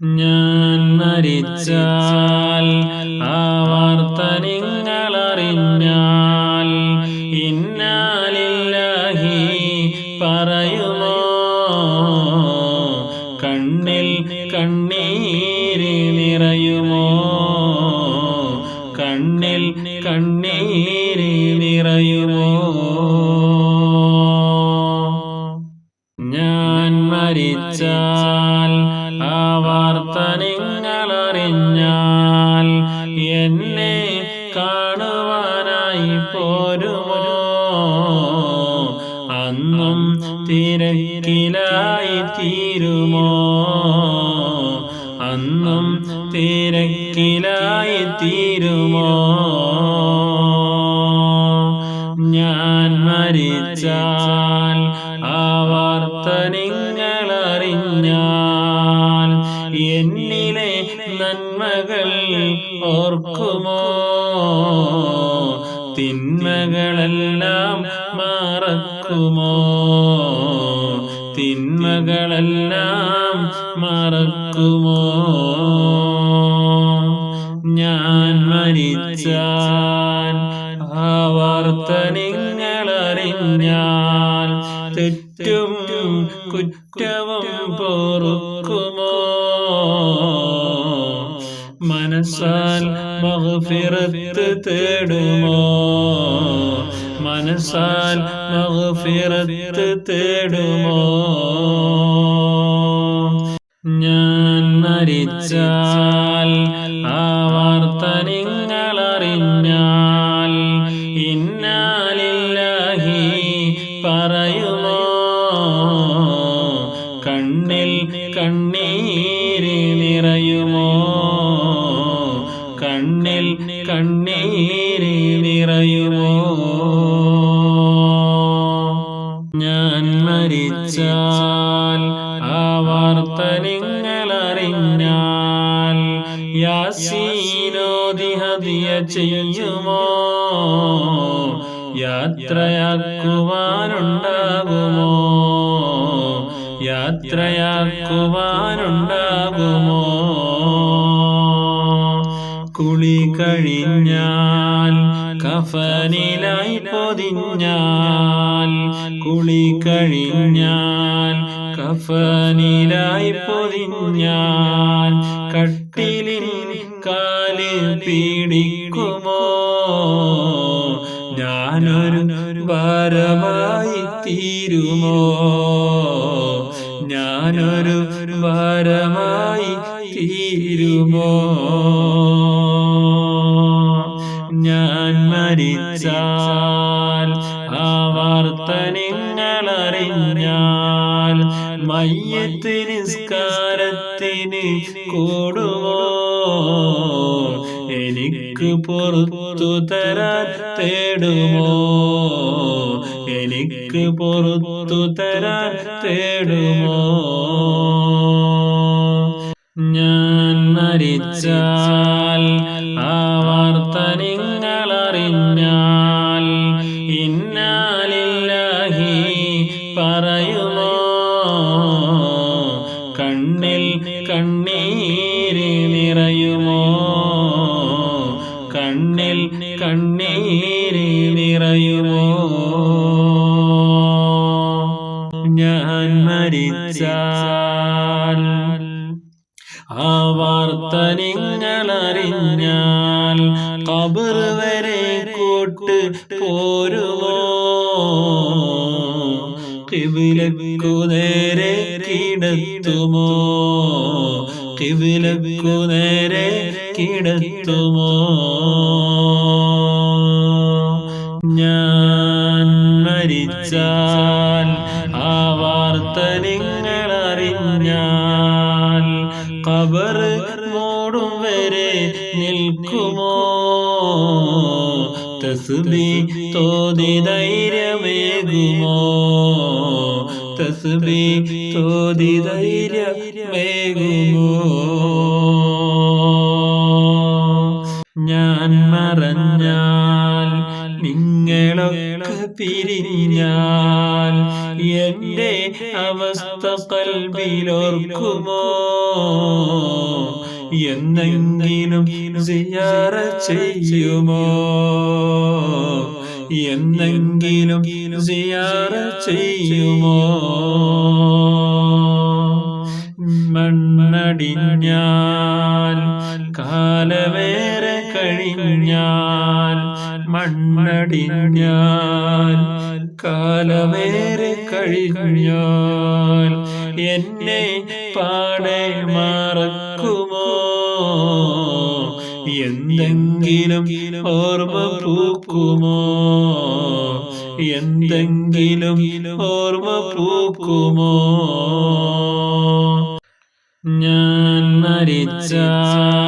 ഞാൻ മരിച്ചാൽ ആ വാർത്ത നിങ്ങളറിഞ്ഞാൽ ഇന്നാലില്ലാഹി പറയുമോ? കണ്ണിൽ കണ്ണീര് നിറയുമോ? കണ്ണിൽ കണ്ണീര് നിറയുമോ? അന്നും തിരക്കിലായി തീരുമോ? ഞാൻ മരിച്ചാൽ ആ വാർത്ത നിങ്ങളറിഞ്ഞാൽ എന്നിലെ നന്മകൾ ഓർക്കുമോ? തിന്മകളെല്ലാം മറക്കുമോ? തിന്മകളെല്ലാം മറക്കുമോ? ഞാൻ മരിച്ചാൽ ആ വാർത്ത നിങ്ങളറിഞ്ഞാൽ തെറ്റും കുറ്റവും പൊറുക്കുമോ? മനസ്സാൽ മഹഫിറത്ത് തേടുമോ? മനസ്സാൽ മഹഫിറത്ത് തേടുമോ? ഞാൻ മരിച്ചാൽ ആ വാർത്ത നിങ്ങളറിഞ്ഞാൽ ഇന്നാലില്ലാഹി പറയുമോ? കണ്ണിൽ ഞാൻ മരിച്ചാൽ ആ വാർത്ത നിങ്ങളറിഞ്ഞാൽ യാസീനോദി ഹദിയ ചെയ്യുമോ? യാത്രയാക്കുവാനുണ്ടാകുമോ? യാത്രയാക്കുവാനുണ്ടാകുമോ? കുളി കഴിഞ്ഞാൽ കഫനിലായി പൊതിഞ്ഞാൽ കുളി കഴിഞ്ഞാൽ കഫനിലായി പൊതിഞ്ഞാൽ കട്ടിലിൻ കാൽ പീഡിക്കുമോ? ഞാനൊരു ഭാരമായി തീരുമോ? ഞാനൊരു ഭാരമായി തീരുമോ? മരിച്ചാൽ ആ വാർത്ത നിങ്ങളറിഞ്ഞാൽ മയ്യത്ത് നിസ്കാരത്തിന് കൂടുമോ? എനിക്ക് പുറത്തു തരാൻ തേടുമോ? എനിക്ക് പുറത്തു തരാൻ തേടുമോ? ഞാൻ മരിച്ചാൽ പറയുമോ? കണ്ണിൽ കണ്ണീര് നിറയുമോ? കണ്ണിൽ കണ്ണീര് നിറയുമോ? ഞാൻ മരിച്ചാൽ ആ വാർത്ത നിങ്ങളറിഞ്ഞാൽ കബർ വരെ കൂട്ട് പോരുമോ? കിവിലക്കു നേരെ കിടത്തുമോ? കിവിലക്കു നേരെ കിടത്തുമോ? ഞാൻ മരിച്ചാൽ ആ വാർത്ത നിങ്ങളറിഞ്ഞാൽ കബർ മോടും വരെ നിൽക്കുമോ? തസ്ബി തോതി ധൈര്യമേകുമോ? തസ്ബി തോതി ധൈര്യമേകുമോ? ഞാൻ മറഞ്ഞാൽ നിങ്ങളൊക്കെ പിരിഞ്ഞാൽ എന്റെ അവസ്ഥ കൽബിലോർക്കുമോ എന്നെങ്കിലും സിയാറ ചെയ്യുമോ? എന്നെങ്കിലും സിയാറ ചെയ്യുമോ? മണ്ണടിഞ്ഞാൽ കാലവേറെ കഴിഞ്ഞാൽ മണ്ണടിഞ്ഞാൽ കാലവേറെ കഴിഞ്ഞാൽ എന്നെ പാടെ മറക്കുമോ? എന്തെങ്കിലും ഓർമ്മ പൂക്കുമോ? എന്തെങ്കിലും ഓർമ്മ പൂക്കുമോ? ഞാൻ മരിച്ചാൽ